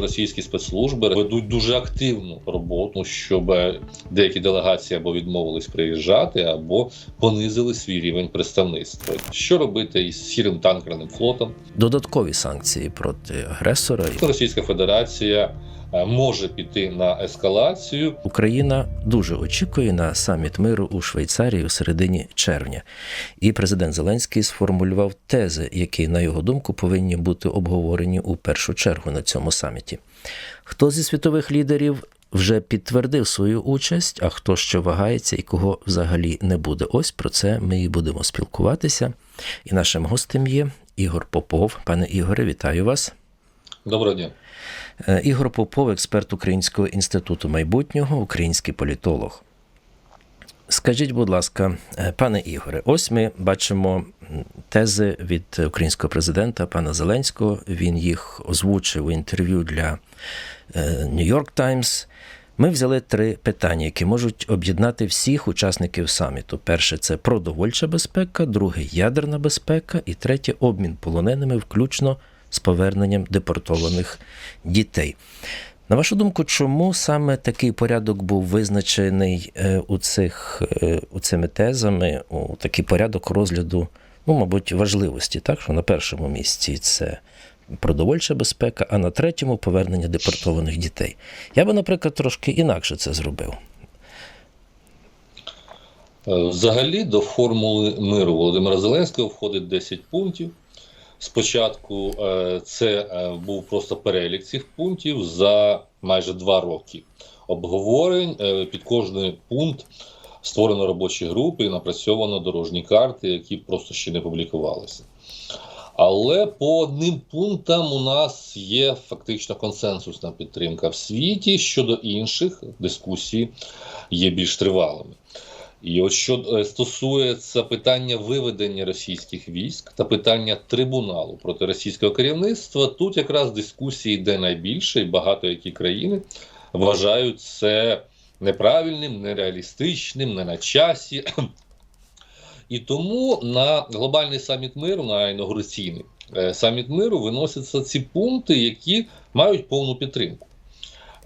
Російські спецслужби ведуть дуже активну роботу, щоб деякі делегації або відмовились приїжджати, або понизили свій рівень представництва. Що робити із сірим танкерним флотом? Додаткові санкції проти агресора. Російська Федерація може піти на ескалацію. Україна дуже очікує на саміт миру у Швейцарії у середині червня. І президент Зеленський сформулював тези, які, на його думку, повинні бути обговорені у першу чергу на цьому саміті. Хто зі світових лідерів вже підтвердив свою участь, а хто ще вагається і кого взагалі не буде? Ось про це ми і будемо спілкуватися. І нашим гостем є Ігор Попов. Пане Ігоре, вітаю вас. Доброго дня. Е, Ігор Попов, експерт Українського інституту майбутнього, український політолог. Скажіть, будь ласка, е, пане Ігоре, ось ми бачимо тези від українського президента пана Зеленського. Він їх озвучив у інтерв'ю для е, New York Times. Ми взяли три питання, які можуть об'єднати всіх учасників саміту. Перше це продовольча безпека, друге ядерна безпека, і третє обмін полоненими, включно з поверненням депортованих дітей. На вашу думку, чому саме такий порядок був визначений е, у цих е, у цими тезами, у такий порядок розгляду, ну, мабуть, важливості, так що на першому місці це продовольча безпека, а на третьому повернення депортованих дітей. Я би, наприклад, трошки інакше це зробив. Е, Взагалі до формули миру Володимира Зеленського входить 10 пунктів. Спочатку е, це е, був просто перелік цих пунктів за майже два роки обговорень. Е, Під кожний пункт створено робочі групи і напрацьовано дорожні карти, які просто ще не публікувалися. Але по одним пунктам у нас є фактично консенсусна підтримка в світі. Щодо інших дискусії є більш тривалими. І от що е, стосується питання виведення російських військ та питання трибуналу проти російського керівництва, тут якраз дискусії йде найбільше, і багато які країни вважають це неправильним, нереалістичним, не на часі. І тому на глобальний саміт миру, на інаугураційний е, саміт миру виносяться ці пункти, які мають повну підтримку.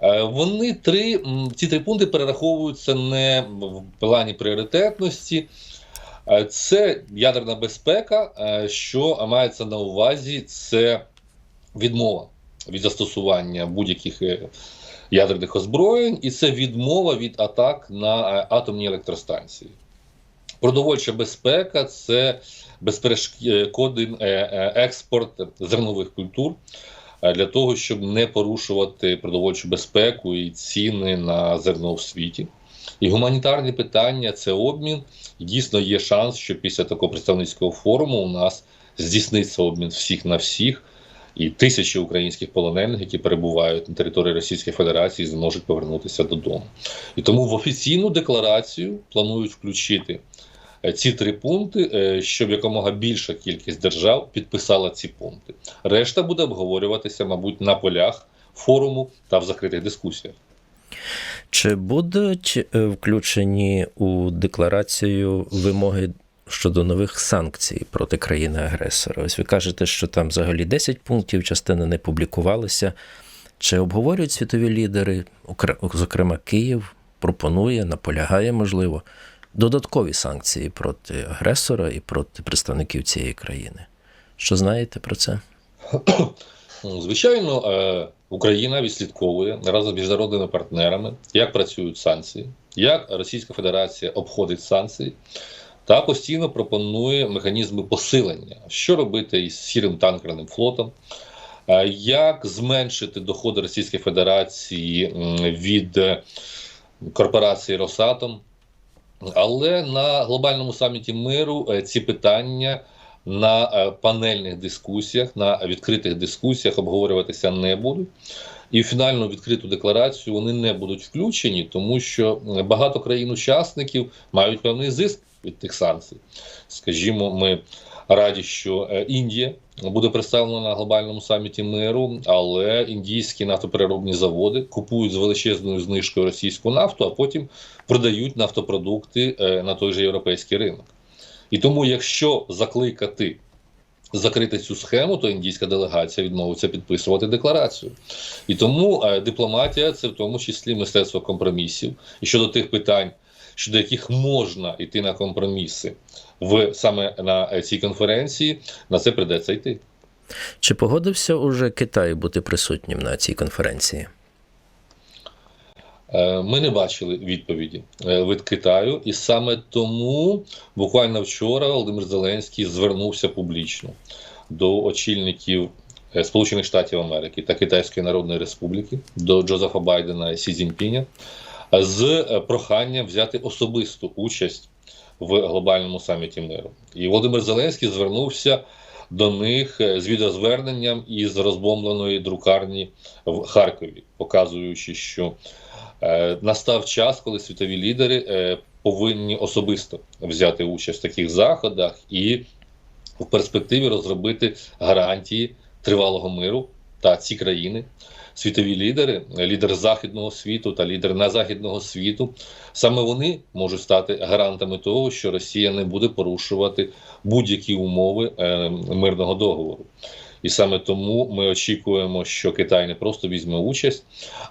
Е, Вони три ці три пункти перераховуються не в плані пріоритетності. Е, Це ядерна безпека, е, що мається на увазі, це відмова від застосування будь-яких ядерних озброєнь, і це відмова від атак на атомні електростанції. Продовольча безпека це безперешкодний експорт зернових культур для того, щоб не порушувати продовольчу безпеку і ціни на зерно в світі. І гуманітарні питання це обмін. Дійсно є шанс, що після такого представницького форуму у нас здійсниться обмін всіх на всіх, і тисячі українських полонених, які перебувають на території Російської Федерації, зможуть повернутися додому. І тому в офіційну декларацію планують включити ці три пункти, е, щоб якомога більша кількість держав підписала ці пункти. Решта буде обговорюватися, мабуть, на полях форуму та в закритих дискусіях. Чи будуть е, включені у декларацію вимоги щодо нових санкцій проти країни-агресора? Ось ви кажете, що там взагалі 10 пунктів, частина не публікувалися. Чи обговорюють світові лідери, окре- зокрема Київ, пропонує, наполягає, можливо, додаткові санкції проти агресора і проти представників цієї країни? Що знаєте про це? Звичайно, е, Україна відслідковує разом з міжнародними партнерами, як працюють санкції, як Російська Федерація обходить санкції, та постійно пропонує механізми посилення, що робити із сірим танкерним флотом, е, як зменшити доходи Російської Федерації від е, корпорації Росатом. Але на глобальному саміті миру е, ці питання на е, панельних дискусіях, на відкритих дискусіях обговорюватися не будуть. І в фінальну відкриту декларацію вони не будуть включені, тому що е, багато країн-учасників мають певний зиск від тих санкцій. Скажімо, ми раді, що Індія буде представлена на глобальному саміті миру, але індійські нафтопереробні заводи купують з величезною знижкою російську нафту, а потім продають нафтопродукти е, на той же європейський ринок. І тому, якщо закликати закрити цю схему, то індійська делегація відмовиться підписувати декларацію. І тому е, дипломатія це в тому числі мистецтво компромісів. І щодо тих питань, щодо яких можна йти на компроміси в саме на е, цій конференції, на це придеться йти. Чи погодився уже Китай бути присутнім на цій конференції? Е, Ми не бачили відповіді е, від Китаю, і саме тому буквально вчора Володимир Зеленський звернувся публічно до очільників Сполучених Штатів Америки та Китайської Народної Республіки, до Джозефа Байдена і Сі Цзіньпіня з проханням взяти особисту участь в глобальному саміті миру. І Володимир Зеленський звернувся до них е, з відеозверненням із розбомбленої друкарні в Харкові, показуючи, що Е, Настав час, коли світові лідери е, повинні особисто взяти участь в таких заходах і в перспективі розробити гарантії тривалого миру та ці країни. Світові лідери, лідери західного світу та лідери незахідного світу, саме вони можуть стати гарантами того, що Росія не буде порушувати будь-які умови е, мирного договору. І саме тому ми очікуємо, що Китай не просто візьме участь,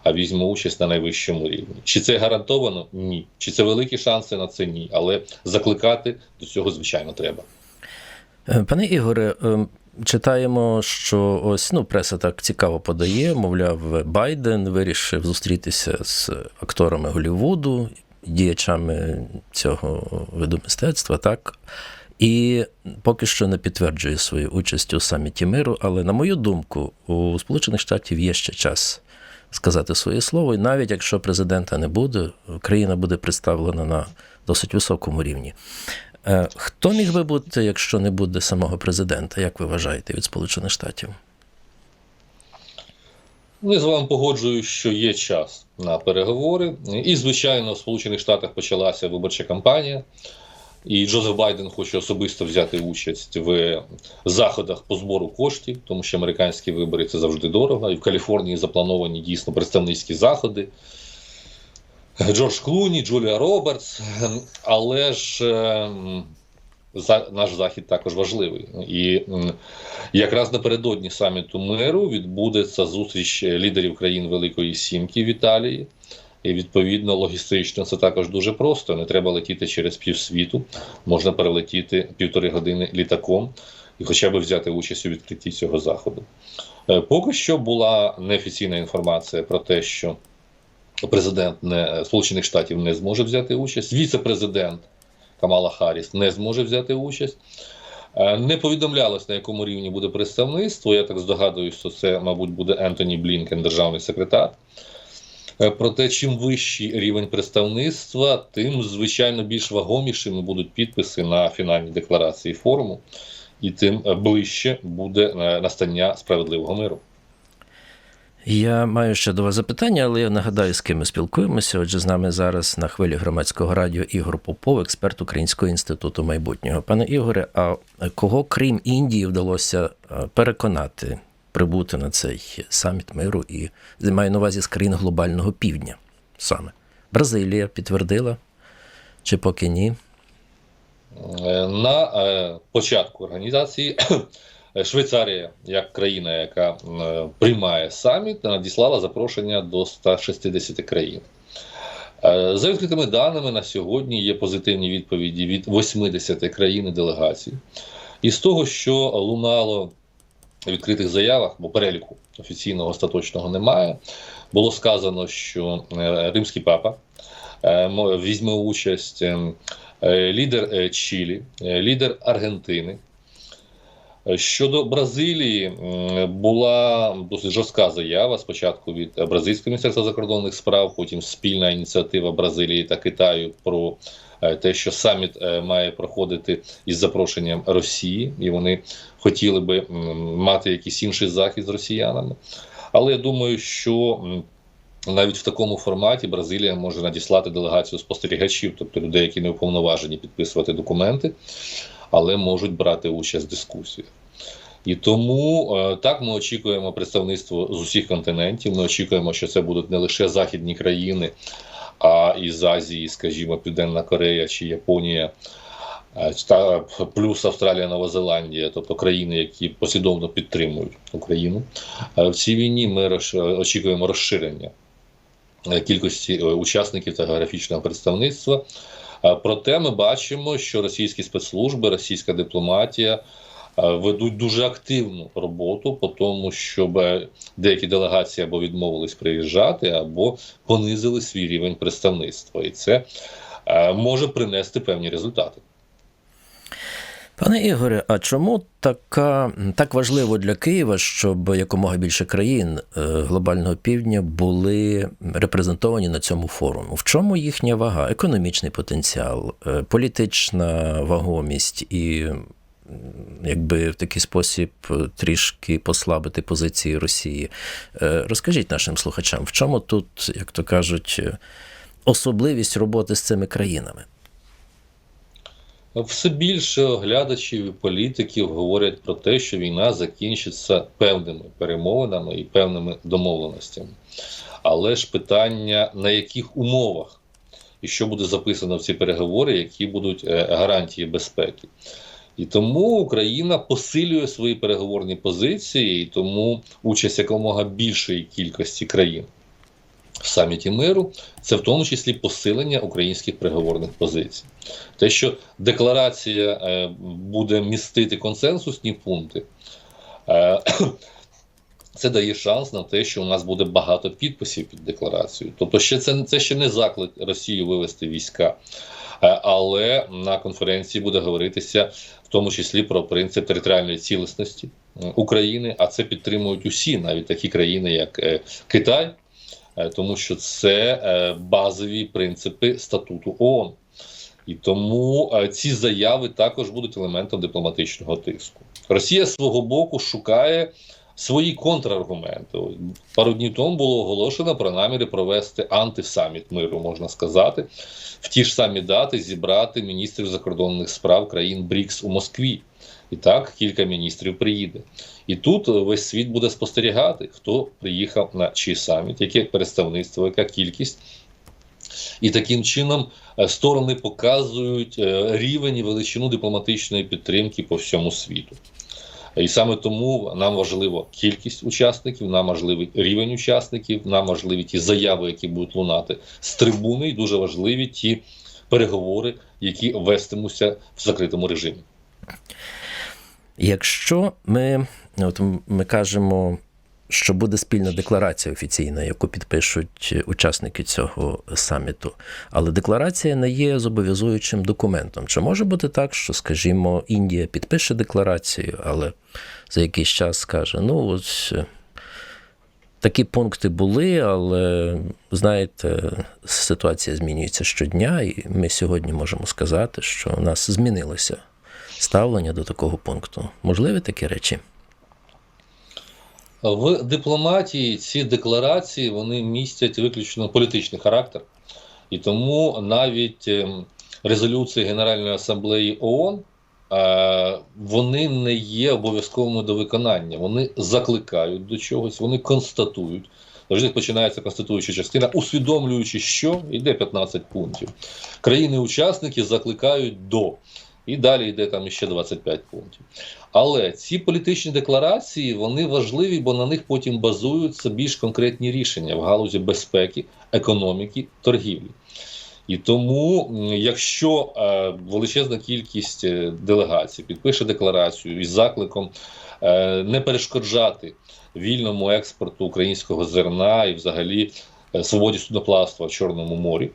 а візьме участь на найвищому рівні. Чи це гарантовано? Ні. Чи це великі шанси на це? Ні. Але закликати до цього, звичайно, треба. Е, Пане Ігоре, е, читаємо, що ось ну, преса так цікаво подає. Мовляв, Байден вирішив зустрітися з акторами Голлівуду, діячами цього виду мистецтва, так. І поки що не підтверджує свою участь у саміті миру. Але, на мою думку, у Сполучених Штатів є ще час сказати своє слово. І навіть якщо президента не буде, країна буде представлена на досить високому рівні. Е, Хто міг би бути, якщо не буде самого президента, як ви вважаєте, від Сполучених Штатів? Ну, я з вами погоджуюсь, що є час на переговори. І, звичайно, в Сполучених Штатах почалася виборча кампанія. І Джозеф Байден хоче особисто взяти участь в заходах по збору коштів, тому що американські вибори це завжди дорого. І в Каліфорнії заплановані дійсно представницькі заходи. Джордж Клуні, Джулія Робертс. Але ж е, за, наш захід також важливий. І якраз напередодні саміту миру відбудеться зустріч лідерів країн Великої Сімки в Італії. І відповідно логістично це також дуже просто. Не треба летіти через півсвіту, можна перелетіти півтори години літаком і хоча б взяти участь у відкритті цього заходу. Е, Поки що була неофіційна інформація про те, що президент не, Сполучених Штатів не зможе взяти участь, віце-президент Камала Харріс не зможе взяти участь. Е, Не повідомлялось, на якому рівні буде представництво. Я так здогадуюсь, що це, мабуть, буде Ентоні Блінкен, державний секретар. Е, Проте, чим вищий рівень представництва, тим звичайно більш вагомішими будуть підписи на фінальній декларації форуму, і тим е, ближче буде настання справедливого миру. Я маю ще до вас запитання, але я нагадаю, з ким ми спілкуємося. Отже, з нами зараз на хвилі громадського радіо Ігор Попов, експерт Українського інституту майбутнього. Пане Ігоре, а кого крім Індії вдалося е, переконати прибути на цей саміт миру і маю на увазі з країн глобального півдня саме? Бразилія підтвердила, чи поки ні? Е, На е, початку організації Швейцарія, як країна, яка е, приймає саміт, надіслала запрошення до 160 країн. Е, За відкритими даними на сьогодні є позитивні відповіді від 80 країн і делегацій. І з того, що лунало в відкритих заявах, бо переліку офіційного остаточного немає, було сказано, що е, римський папа візьме участь ем, лідер Чилі, лідер Аргентини. Щодо Бразилії була досить жорстка заява спочатку від Бразильського міністерства закордонних справ, потім спільна ініціатива Бразилії та Китаю про е, те, що саміт е, має проходити із запрошенням Росії, і вони хотіли би мати якийсь інший захід з росіянами. Але я думаю, що навіть в такому форматі Бразилія може надіслати делегацію спостерігачів, тобто людей, які не уповноважені підписувати документи, але можуть брати участь в дискусіях. І тому е, так ми очікуємо представництво з усіх континентів. Ми очікуємо, що це будуть не лише західні країни, а із Азії, скажімо, Південна Корея чи Японія. е, та плюс Австралія, Нова Зеландія, тобто країни, які послідовно підтримують Україну. Е, В цій війні ми очікуємо розширення кількості учасників та географічного представництва. Е, Проте ми бачимо, що російські спецслужби, російська дипломатія е, ведуть дуже активну роботу по тому, щоб деякі делегації або відмовились приїжджати, або понизили свій рівень представництва, і це е, може принести певні результати. Пане Ігоре, а чому така, так важливо для Києва, щоб якомога більше країн е, глобального півдня були репрезентовані на цьому форумі? В чому їхня вага? Економічний потенціал, е, політична вагомість і якби в такий спосіб трішки послабити позиції Росії? Е, Розкажіть нашим слухачам, в чому тут, як то кажуть, особливість роботи з цими країнами? Все більше глядачів і політиків говорять про те, що війна закінчиться певними перемовинами і певними домовленостями. Але ж питання на яких умовах і що буде записано в ці переговори, які будуть е, гарантії безпеки. І тому Україна посилює свої переговорні позиції, і тому участь якомога більшої кількості країн в саміті миру це в тому числі посилення українських переговорних позицій. Те, що декларація е, буде містити консенсусні пункти, е, це дає шанс на те, що у нас буде багато підписів під декларацією. Тобто, ще це, це ще не заклик Росію вивести війська. Е, Але на конференції буде говоритися в тому числі про принцип територіальної цілісності України, а це підтримують усі, навіть такі країни, як Китай, тому що це е, базові принципи статуту ООН. І тому е, ці заяви також будуть елементом дипломатичного тиску. Росія з свого боку шукає свої контраргументи. Пару днів тому було оголошено про наміри провести антисаміт миру, можна сказати, в ті ж самі дати зібрати міністрів закордонних справ країн БРІКС у Москві. І так кілька міністрів приїде. І тут весь світ буде спостерігати, хто приїхав на чий саміт, яке представництво, яка кількість. І таким чином е, сторони показують е, рівень і величину дипломатичної підтримки по всьому світу. І саме тому нам важливо кількість учасників, нам важливий рівень учасників, нам важливі ті заяви, які будуть лунати з трибуни, і дуже важливі ті переговори, які вестимуться в закритому режимі. Якщо ми, от ми кажемо, що буде спільна декларація офіційна, яку підпишуть учасники цього саміту, але декларація не є зобов'язуючим документом. Чи може бути так, що, скажімо, Індія підпише декларацію, але за якийсь час скаже: ну ось. е, Такі пункти були, але знаєте, ситуація змінюється щодня, і ми сьогодні можемо сказати, що у нас змінилося ставлення до такого пункту. Можливі такі речі? В дипломатії ці декларації вони містять виключно політичний характер, і тому навіть ем, резолюції Генеральної асамблеї ООН е, вони не є обов'язковими до виконання. Вони закликають до чогось, вони констатують. Завжди починається конституюча частина, усвідомлюючи, що йде 15 пунктів. Країни-учасники закликають до. І далі йде там ще 25 пунктів. Але ці політичні декларації вони важливі, бо на них потім базуються більш конкретні рішення в галузі безпеки, економіки, торгівлі. І тому, якщо е, величезна кількість е, делегацій підпише декларацію із закликом е, не перешкоджати вільному експорту українського зерна і взагалі е, свободі судноплавства в Чорному морі,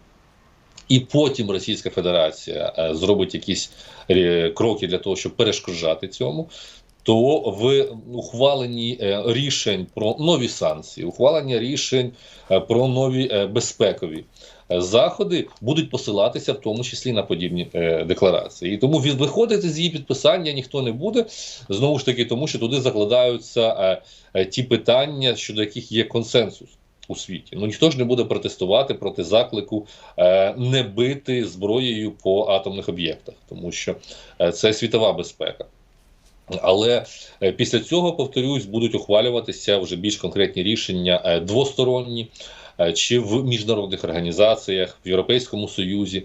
і потім Російська Федерація е, зробить якісь е, кроки для того, щоб перешкоджати цьому. То в ухваленні е, рішень про нові санкції, ухвалення рішень про нові безпекові заходи будуть посилатися в тому числі на подібні декларації. І тому виходити з її підписання ніхто не буде знову ж таки, тому що туди закладаються ті питання, щодо яких є консенсус у світі. Ну ніхто ж не буде протестувати проти заклику е, не бити зброєю по атомних об'єктах, тому що е, це світова безпека. Але е, після цього, повторюсь, будуть ухвалюватися вже більш конкретні рішення е, двосторонні чи в міжнародних організаціях, в Європейському Союзі.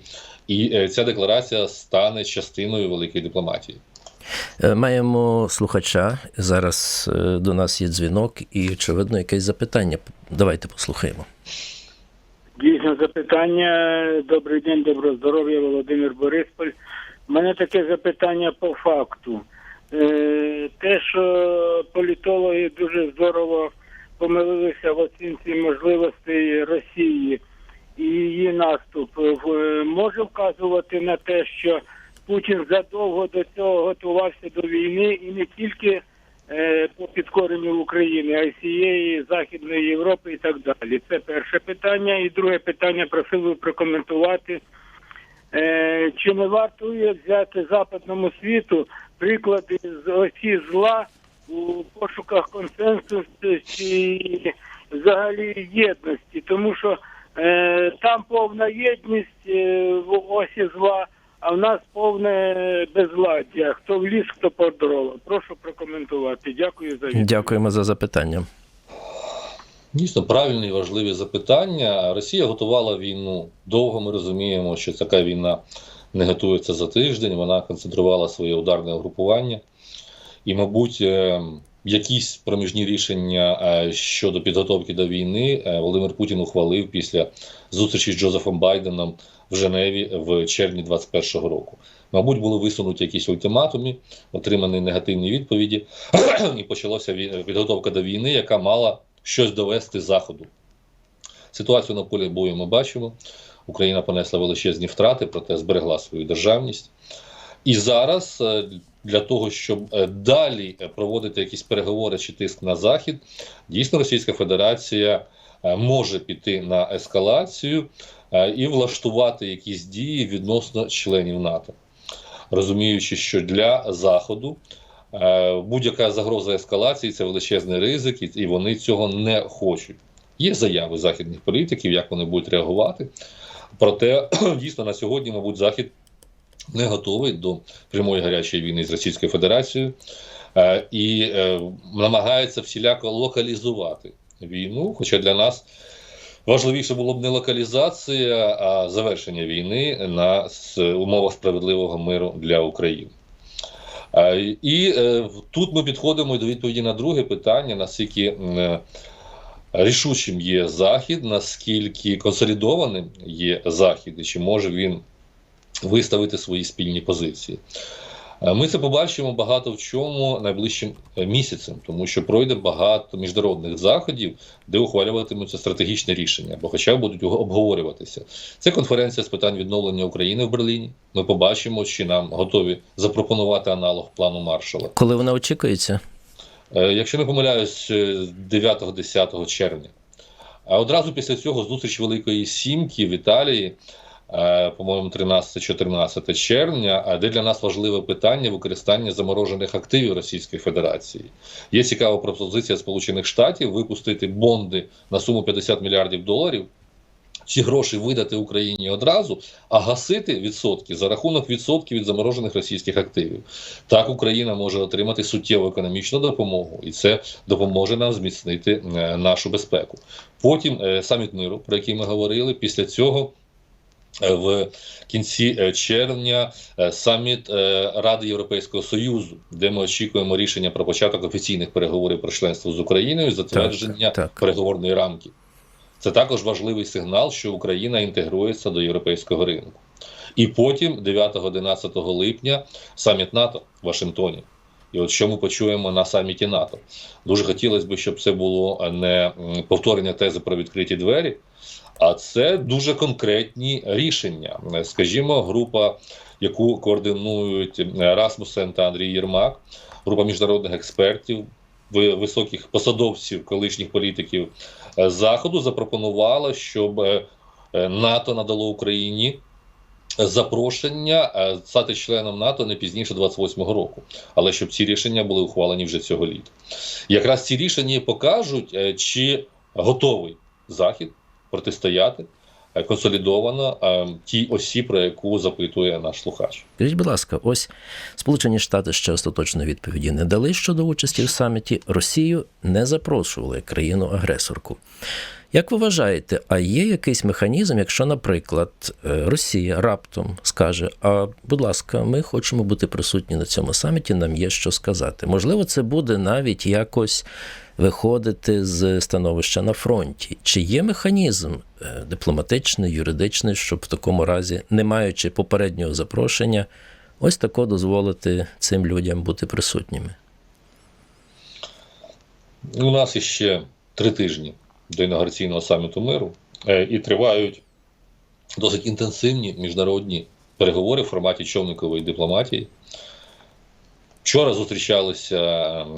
і ця декларація стане частиною великої дипломатії. Е, Маємо слухача. Зараз е, до нас є дзвінок і, очевидно, якесь запитання. Давайте послухаємо. Дійсно запитання. Добрий день, доброго здоров'я, Володимир Борисполь. У мене таке запитання по факту. Е, те, що політологи дуже здорово помилилися в оцінці можливостей Росії і її наступ, може вказувати на те, що Путін задовго до цього готувався до війни і не тільки е, по підкоренню України, а й всієї Західної Європи і так далі. Це перше питання. І друге питання просив би прокоментувати. Е, чи не вартує взяти западному світу приклади з осі зла у пошуках консенсусу і взагалі єдності? Тому що е, там повна єдність е, в осі зла, а в нас повне безладдя. Хто в ліс, хто по дрова. Прошу прокоментувати. Дякую за відповідь. Дякуємо за запитання. Дійсно, правильні і важливі запитання. Росія готувала війну довго. Ми розуміємо, що така війна не готується за тиждень. Вона концентрувала своє ударне угрупування. І, мабуть, е, якісь проміжні рішення е, щодо підготовки до війни е, Володимир Путін ухвалив після зустрічі з Джозефом Байденом в Женеві в червні 2021 року. Мабуть, були висунуті якісь ультиматуми, отримані негативні відповіді, і почалася підготовка до війни, яка мала щось довести заходу. Ситуацію на полі бою ми бачимо. Україна понесла величезні втрати, проте зберегла свою державність. І зараз е, для того, щоб е, далі е, проводити якісь переговори чи тиск на Захід, дійсно Російська Федерація може піти на ескалацію і влаштувати якісь дії відносно членів НАТО, розуміючи, що для Заходу е, будь-яка загроза ескалації це величезний ризик, і- вони цього не хочуть. Є заяви західних політиків, як вони будуть реагувати. Проте дійсно на сьогодні, мабуть, Захід не готовий до прямої гарячої війни з Російською Федерацією е, і е, намагається всіляко локалізувати війну. Хоча для нас важливіше було б не локалізація, а завершення війни на умовах справедливого миру для України. І е, тут ми підходимо до відповіді на друге питання: наскільки е, рішучим є Захід, наскільки консолідованим є Захід, і чи може він виставити свої спільні позиції. Е, Ми це побачимо багато в чому найближчим е, місяцем, тому що пройде багато міжнародних заходів, де ухвалюватимуться стратегічні рішення, або хоча б будуть обговорюватися. Це конференція з питань відновлення України в Берліні. Ми побачимо, чи нам готові запропонувати аналог плану Маршала. Коли вона очікується? Е, Якщо не помиляюсь, е, 9-10 червня. А одразу після цього зустріч Великої Сімки в Італії, по-моєму, 13-14 червня, а де для нас важливе питання використання заморожених активів Російської Федерації. Є цікава пропозиція Сполучених Штатів випустити бонди на суму 50 мільярдів доларів. Ці гроші видати Україні одразу, а гасити відсотки за рахунок відсотків від заморожених російських активів. Так Україна може отримати суттєву економічну допомогу, і це допоможе нам зміцнити е, нашу безпеку. Потім е, саміт миру, про який ми говорили, після цього. Е, В кінці е, червня е, саміт Ради Європейського Союзу, де ми очікуємо рішення про початок офіційних переговорів про членство з Україною, затвердження так. переговорної рамки. Це також важливий сигнал, що Україна інтегрується до європейського ринку. І потім, 9-11 липня, саміт НАТО в Вашингтоні. І от що ми почуємо на саміті НАТО. Дуже хотілося б, щоб це було не повторення тези про відкриті двері, а це дуже конкретні рішення. Скажімо, група, яку координують е, Расмусен та Андрій Єрмак, група міжнародних експертів, високих посадовців, колишніх політиків е, Заходу запропонувала, щоб е, НАТО надало Україні запрошення е, стати членом НАТО не пізніше 28-го року, але щоб ці рішення були ухвалені вже цього літа. Якраз ці рішення покажуть, е, чи готовий Захід протистояти е, консолідовано тій осі, про яку запитує наш слухач. Скажіть, будь ласка, ось Сполучені Штати ще остаточної відповіді не дали щодо участі в саміті. Росію не запрошували країну-агресорку. Як ви вважаєте, а є якийсь механізм, якщо, наприклад, е, Росія раптом скаже: А будь ласка, ми хочемо бути присутні на цьому саміті, нам є що сказати. Можливо, це буде навіть якось виходити з становища на фронті. Чи є механізм е, дипломатичний, юридичний, щоб в такому разі, не маючи попереднього запрошення, ось тако дозволити цим людям бути присутніми? У нас іще три тижні до інаугураційного саміту миру е, і тривають досить інтенсивні міжнародні переговори в форматі човникової дипломатії. Вчора зустрічалися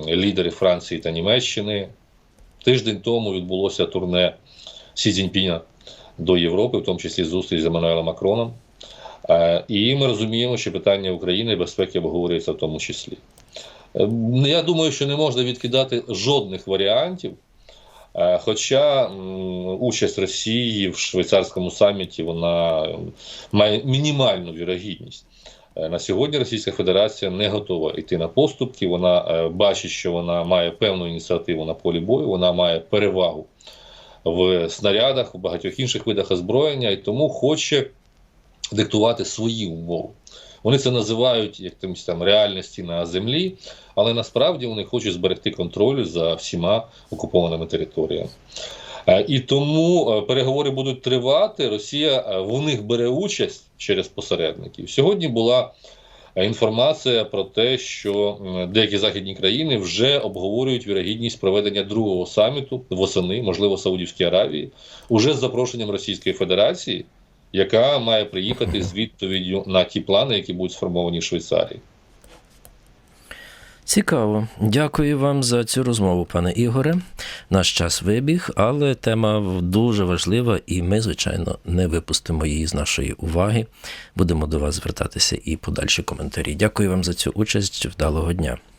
е, лідери Франції та Німеччини. Тиждень тому відбулося турне Сі Цзіньпіна до Європи, в тому числі зустріч з Еммануелем Макроном. Е, І ми розуміємо, що питання України і безпеки обговорюється в тому числі. Я думаю, що не можна відкидати жодних варіантів. Е, Хоча участь Росії в швейцарському саміті вона має мінімальну вірогідність. Е, На сьогодні Російська Федерація не готова йти на поступки. Вона е, бачить, що вона має певну ініціативу на полі бою, вона має перевагу в снарядах, в багатьох інших видах озброєння, і тому хоче диктувати свої умови. Вони це називають якимось там реальності на землі, але насправді вони хочуть зберегти контроль за всіма окупованими територіями. Е, І тому е, переговори будуть тривати. Росія е, в них бере участь через посередників. Сьогодні була інформація про те, що деякі західні країни вже обговорюють вірогідність проведення другого саміту восени, можливо, Саудівській Аравії, уже з запрошенням Російської Федерації, яка має приїхати з відповіддю на ті плани, які будуть сформовані в Швейцарії. Цікаво. Дякую вам за цю розмову, пане Ігоре. Наш час вибіг, але тема дуже важлива, і ми, звичайно, не випустимо її з нашої уваги. Будемо до вас звертатися і подальші коментарі. Дякую вам за цю участь. Вдалого дня.